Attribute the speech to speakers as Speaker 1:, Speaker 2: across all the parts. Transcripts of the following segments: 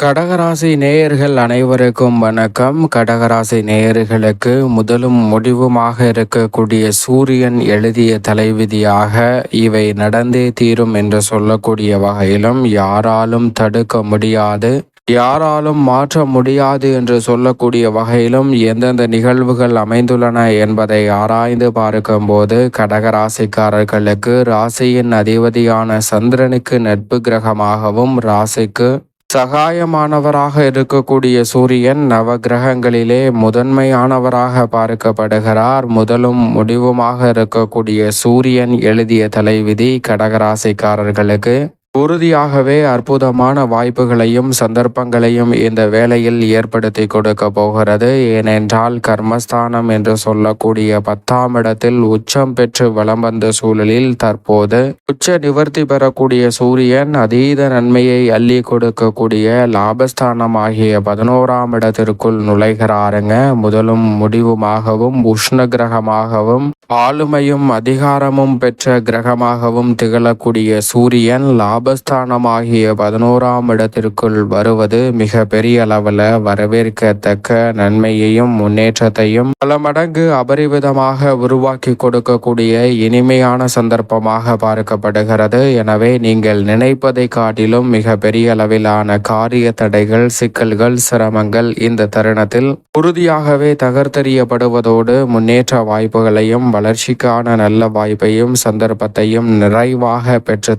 Speaker 1: கடகராசி நேயர்கள் அனைவருக்கும் வணக்கம். கடகராசி நேயர்களுக்கு முதலும் முடிவுமாக இருக்கக்கூடிய சூரியன் எழுதிய தலைவிதியாக இவை நடந்தே தீரும் என்று சொல்லக்கூடிய வகையிலும் யாராலும் தடுக்க முடியாது. யாராலும் மாற்ற முடியாது என்று சொல்லக்கூடிய வகையிலும் எந்தெந்த நிகழ்வுகள் அமைந்துள்ளன என்பதை ஆராய்ந்து பார்க்கும்போது கடகராசிக்காரர்களுக்கு ராசியின் அதிபதியான சந்திரனுக்கு நட்பு கிரகமாகவும் ராசிக்கு சகாயமானவராக இருக்கக்கூடிய சூரியன் நவ கிரகங்களிலே முதன்மையானவராக பார்க்கப்படுகிறார். முதலும் முடிவுமாக இருக்கக்கூடிய சூரியன் எழுதிய தலைவிதி கடகராசிக்காரர்களுக்கு உறுதியாகவே அற்புதமான வாய்ப்புகளையும் சந்தர்ப்பங்களையும் இந்த வேலையில் ஏற்படுத்தி கொடுக்க போகிறது. ஏனென்றால் கர்மஸ்தானம் என்று சொல்லக்கூடிய பத்தாம் இடத்தில் உச்சம் பெற்று வலம் வந்த சூழலில் தற்போது உச்ச நிவர்த்தி பெறக்கூடிய சூரியன் அதீத நன்மையை அள்ளி கொடுக்கக்கூடிய லாபஸ்தானம் ஆகிய பதினோராம் இடத்திற்குள் நுழைகிறாருங்க. முதலும் முடிவுமாகவும் உஷ்ண கிரகமாகவும் ஆளுமையும் அதிகாரமும் பெற்ற கிரகமாகவும் திகழக்கூடிய சூரியன் லாப லாபஸ்தானமாகிய பதினோராம் இடத்திற்குள் வருவது மிக பெரிய அளவில் வரவேற்கத்தக்க நன்மையையும் முன்னேற்றத்தையும் பல மடங்கு அபரிவிதமாக உருவாக்கி கொடுக்கக்கூடிய இனிமையான சந்தர்ப்பமாக பார்க்கப்படுகிறது. எனவே நீங்கள் நினைப்பதை காட்டிலும் மிக பெரிய அளவிலான காரிய தடைகள் சிக்கல்கள் சிரமங்கள் இந்த தருணத்தில் உறுதியாகவே தகர்த்தெறியப்படுவதோடு முன்னேற்ற வாய்ப்புகளையும் வளர்ச்சிக்கான நல்ல வாய்ப்பையும் சந்தர்ப்பத்தையும் நிறைவாக பெற்று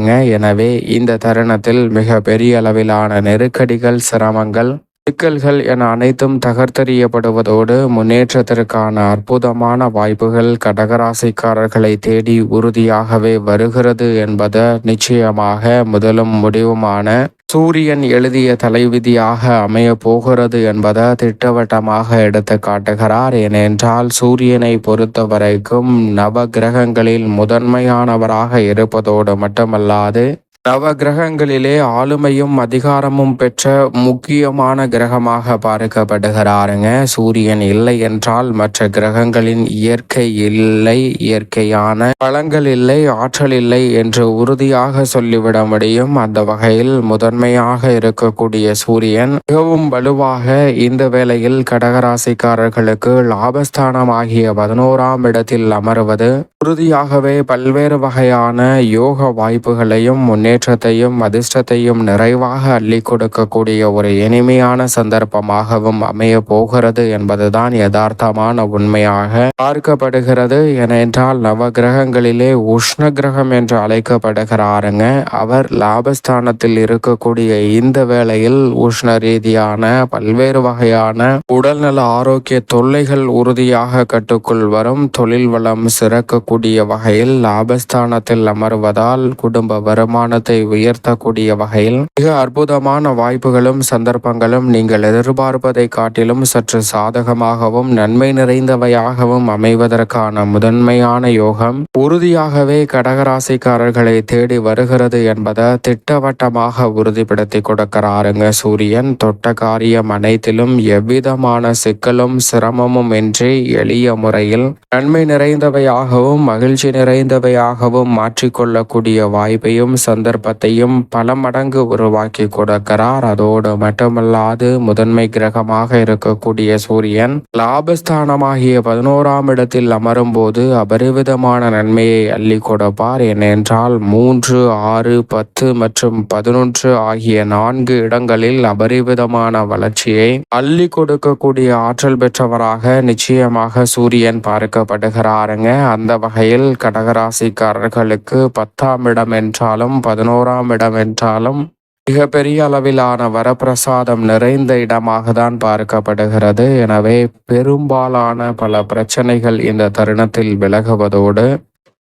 Speaker 1: தரப்போகிறார் எனவே இந்த தருணத்தில் மிக பெரிய அளவிலான நெருக்கடிகள் சிரமங்கள் சிக்கல்கள் என அனைத்தும் தகர்த்தெறியப்படுவதோடு முன்னேற்றத்திற்கான அற்புதமான வாய்ப்புகள் கடகராசிக்காரர்களை தேடி உறுதியாகவே வருகிறது என்பது நிச்சயமாக முதலும் முடிவுமான சூரியன் எழுதிய தலைவிதியாக அமைய போகிறது என்பதை திட்டவட்டமாக எடுத்து காட்டுகிறார். ஏனென்றால் சூரியனை பொறுத்த வரைக்கும் நவ கிரகங்களில் முதன்மையானவராக இருப்பதோடு மட்டுமல்லாது நவ கிரகங்களிலே ஆளுமையும் அதிகாரமும் பெற்ற முக்கியமான கிரகமாக பார்க்கப்படுகிறாருங்க. சூரியன் இல்லை என்றால் மற்ற கிரகங்களின் இயற்கை இல்லை இயற்கையான பழங்கள் இல்லை ஆற்றல் இல்லை என்று உறுதியாக சொல்லிவிட முடியும். அந்த வகையில் முதன்மையாக இருக்கக்கூடிய சூரியன் மிகவும் வலுவாக இந்த வேளையில் கடகராசிக்காரர்களுக்கு லாபஸ்தானம் ஆகிய பதினோராம் இடத்தில் அமர்வது. உறுதியாகவே பல்வேறு வகையான யோக வாய்ப்புகளையும் முன்னே முன்னேற்றத்தையும் அதிர்ஷ்டத்தையும் நிறைவாக அள்ளி கொடுக்கக்கூடிய ஒரு இனிமையான சந்தர்ப்பமாகவும் அமைய போகிறது என்பதுதான் யதார்த்தமான உண்மையாக பார்க்கப்படுகிறது. ஏனென்றால் நவ கிரகங்களிலே உஷ்ண கிரகம் என்று அழைக்கப்படுகிறாருங்க. அவர் லாபஸ்தானத்தில் இருக்கக்கூடிய இந்த வேளையில் உஷ்ண ரீதியான பல்வேறு வகையான உடல்நல ஆரோக்கிய தொல்லைகள் உறுதியாக கட்டுக்குள் வரும். தொழில் வளம் சிறக்கக்கூடிய வகையில் லாபஸ்தானத்தில் அமர்வதால் குடும்ப வருமான தரத்தை உயர்த்தக்கூடிய வகையில் மிக அற்புதமான வாய்ப்புகளும் சந்தர்ப்பங்களும் நீங்கள் எதிர்பார்ப்பதை காட்டிலும் சற்று சாதகமாகவும் நன்மை நிறைந்தவையாகவும் அமைவதற்கான முதன்மையான யோகம் உறுதியாகவே கடகராசிக்காரர்களை தேடி வருகிறது என்பதை திட்டவட்டமாக உறுதிப்படுத்தி கொடுக்கிறாருங்க சூரியன். தொட்ட காரியம் அனைத்திலும் எவ்விதமான சிக்கலும் சிரமமும் இன்றி எளிய முறையில் நன்மை நிறைந்தவையாகவும் மகிழ்ச்சி நிறைந்தவையாகவும் மாற்றிக்கொள்ளக்கூடிய வாய்ப்பையும் சந்த சந்தர்ப்பத்தையும் பல மடங்கு உருவாக்கி கொடுக்கிறார். அதோடு மட்டுமல்லாது முதன்மை கிரகமாக இருக்கக்கூடிய சூரியன் லாபஸ்தானமாகிய பதினோராம் இடத்தில் அமரும் போது அபரிவிதமான நன்மையை அள்ளி கொடுப்பார். ஏனென்றால் மூன்று ஆறு பத்து மற்றும் பதினொன்று ஆகிய நான்கு இடங்களில் அபரிவிதமான வளர்ச்சியை அள்ளி கொடுக்கக்கூடிய ஆற்றல் பெற்றவராக நிச்சயமாக சூரியன் பார்க்கப்படுகிறாருங்க. அந்த வகையில் கடகராசிக்காரர்களுக்கு பத்தாம் இடம் என்றாலும் பதினோராம் இடம் என்றாலும் மிகப்பெரிய அளவிலான வரப்பிரசாதம் நிறைந்த இடமாக தான் பார்க்கப்படுகிறது. எனவே பெரும்பாலான பல பிரச்சனைகள் இந்த தருணத்தில் விலகுவதோடு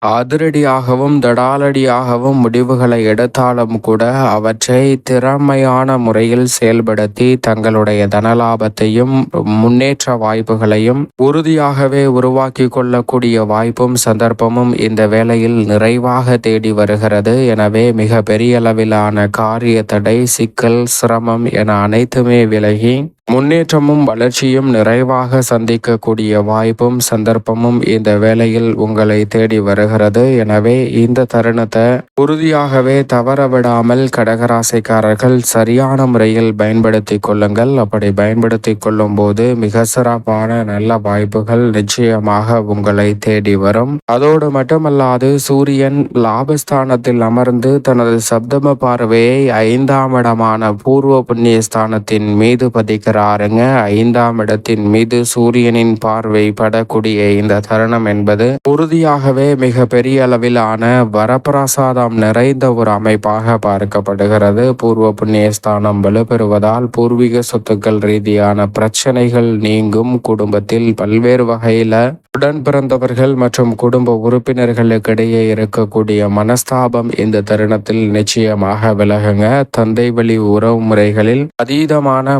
Speaker 1: அதிரடியாகவும் தடாலடியாகவும் முடிவுகளை எடுத்தாலும் கூட அவற்றை திறமையான முறையில் செயல்படுத்தி தங்களுடைய தனலாபத்தையும் முன்னேற்ற வாய்ப்புகளையும் உறுதியாகவே உருவாக்கி கொள்ளக்கூடிய வாய்ப்பும் சந்தர்ப்பமும் இந்த வேளையில் நிறைவாக தேடி வருகிறது. எனவே மிக பெரிய அளவிலான காரிய தடை சிக்கல் சிரமம் என அனைத்துமே விலகி முன்னேற்றமும் வளர்ச்சியும் நிறைவாக சந்திக்கக்கூடிய வாய்ப்பும் சந்தர்ப்பமும் இந்த வேளையில் உங்களை தேடி வருகிறது. எனவே இந்த தருணத்தை உறுதியாகவே தவற விடாமல் கடகராசிக்காரர்கள் சரியான முறையில் பயன்படுத்தி கொள்ளுங்கள். அப்படி பயன்படுத்தி கொள்ளும் போது மிக சிறப்பான நல்ல வாய்ப்புகள் நிச்சயமாக உங்களை தேடி வரும். அதோடு மட்டுமல்லாது சூரியன் லாபஸ்தானத்தில் அமர்ந்து தனது சப்தம பார்வையை ஐந்தாம் இடமான பூர்வ புண்ணிய ஸ்தானத்தின் மீது பதிக்கிறாருங்க ஐந்தாம் இடத்தின் மீது சூரியனின் பார்வை படக்கூடிய இந்த தருணம் என்பது உறுதியாகவே மிக பெரிய அளவிலான வரப்பிரசாதம் நிறைந்த ஒரு அமைப்பாக பார்க்கப்படுகிறது. பூர்வ புண்ணியஸ்தானம் வலுப்பெறுவதால் பூர்வீக சொத்துக்கள் ரீதியான பிரச்சனைகள் நீங்கும். குடும்பத்தில் பல்வேறு வகையில உடன் பிறந்தவர்கள் மற்றும் குடும்ப உறுப்பினர்களுக்கிடையே இருக்கக்கூடிய மனஸ்தாபம் இந்த தருணத்தில் நிச்சயமாக விலகுங்க. தந்தை வழி உறவு முறைகளில் அதீதமான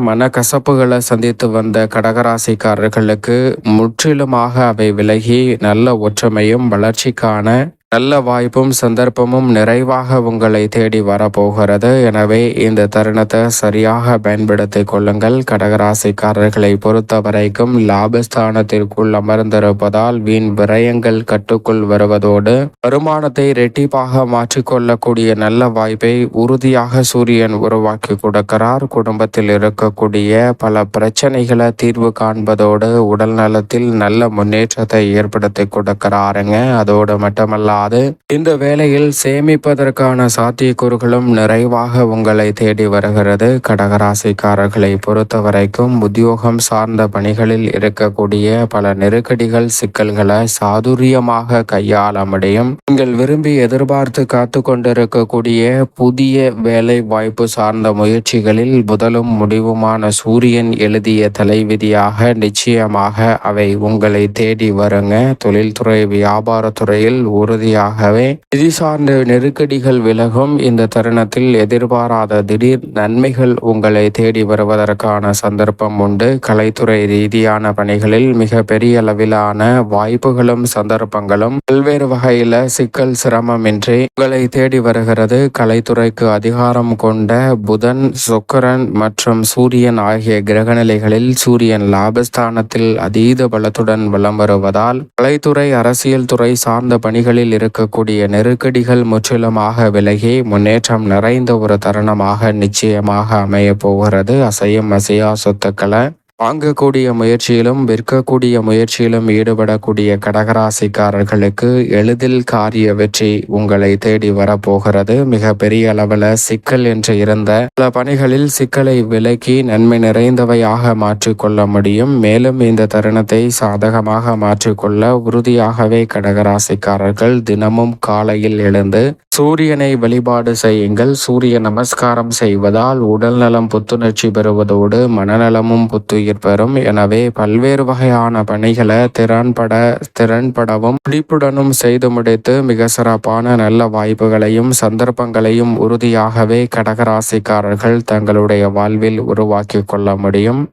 Speaker 1: மனக்கசப்புகளை சந்தித்து வந்த கடகராசிக்காரர்களுக்கு முற்றிலுமாக அவை விலகி நல்ல ஒற்றுமையும் வளர்ச்சிக்கான நல்ல வாய்ப்பும் சந்தர்ப்பமும் நிறைவாக உங்களை தேடி வரப்போகிறது. எனவே இந்த தருணத்தை சரியாக பயன்படுத்தி கொள்ளுங்கள். கடகராசிக்காரர்களை பொறுத்த வரைக்கும் லாபஸ்தானத்திற்குள் அமர்ந்திருப்பதால் வீண் விரயங்கள் கட்டுக்குள் வருவதோடு வருமானத்தை ரெட்டிப்பாக மாற்றிக்கொள்ளக்கூடிய நல்ல வாய்ப்பை உறுதியாக சூரியன் உருவாக்கி கொடுக்கிறார். குடும்பத்தில் இருக்கக்கூடிய பல பிரச்சனைகளை தீர்வு காண்பதோடு உடல் நலத்தில் நல்ல முன்னேற்றத்தை ஏற்படுத்தி கொடுக்கிறாருங்க. அதோடு மட்டுமல்ல இல்லாது இந்த வேளையில் சேமிப்பதற்கான சாத்தியக்கூறுகளும் நிறைவாக உங்களை தேடி வருகிறது. கடகராசிக்காரர்களை பொறுத்த வரைக்கும் உத்தியோகம் சார்ந்த பணிகளில் இருக்கக்கூடிய பல நெருக்கடிகள் சிக்கல்களை சாதுரியமாக கையாள முடியும். நீங்கள் விரும்பி எதிர்பார்த்து காத்து கொண்டிருக்கக்கூடிய புதிய வேலை வாய்ப்பு சார்ந்த முயற்சிகளில் முதலும் முடிவுமான சூரியன் எழுதிய தலைவிதியாக நிச்சயமாக அவை உங்களை தேடி வருங்க. தொழில்துறை வியாபாரத்துறையில் உறுதி உறுதியாகவே நிதி சார்ந்த நெருக்கடிகள் விலகும். இந்த தருணத்தில் எதிர்பாராத திடீர் நன்மைகள் உங்களை தேடி வருவதற்கான சந்தர்ப்பம் உண்டு. கலைத்துறை ரீதியான பணிகளில் மிக பெரிய அளவிலான வாய்ப்புகளும் சந்தர்ப்பங்களும் பல்வேறு வகையில சிக்கல் சிரமமின்றி உங்களை தேடி வருகிறது. கலைத்துறைக்கு அதிகாரம் கொண்ட புதன் சுக்கரன் மற்றும் சூரியன் ஆகிய கிரகநிலைகளில் சூரியன் லாபஸ்தானத்தில் அதீத பலத்துடன் வலம் வருவதால் கலைத்துறை அரசியல் துறை சார்ந்த பணிகளில் இருக்கக்கூடிய நெருக்கடிகள் முற்றிலுமாக விலகி முன்னேற்றம் நிறைந்த ஒரு தருணமாக நிச்சயமாக அமைய போகிறது. அசையும் அசையா சொத்துக்களை வாங்கக்கூடிய முயற்சியிலும் விற்கக்கூடிய முயற்சியிலும் ஈடுபடக்கூடிய கடகராசிக்காரர்களுக்கு எளிதில் காரிய வெற்றி உங்களை தேடி வரப்போகிறது. மிக பெரிய அளவில் சிக்கல் என்று இருந்த பல பணிகளில் சிக்கலை விலக்கி நன்மை நிறைந்தவையாக மாற்றிக்கொள்ள முடியும். மேலும் இந்த தருணத்தை சாதகமாக மாற்றிக்கொள்ள உறுதியாகவே கடகராசிக்காரர்கள் தினமும் காலையில் எழுந்து சூரியனை வழிபாடு செய்யுங்கள். சூரிய நமஸ்காரம் செய்வதால் உடல் நலம் புத்துணர்ச்சி பெறுவதோடு மனநலமும் புத்துயிர் பெறும் எனவே பல்வேறு வகையான பணிகளை திறன்பட திறன்படவும் பிடிப்புடனும் செய்து முடித்து மிக சிறப்பான நல்ல வாய்ப்புகளையும் சந்தர்ப்பங்களையும் உறுதியாகவே கடகராசிக்காரர்கள் தங்களுடைய வாழ்வில் உருவாக்கி கொள்ள முடியும்.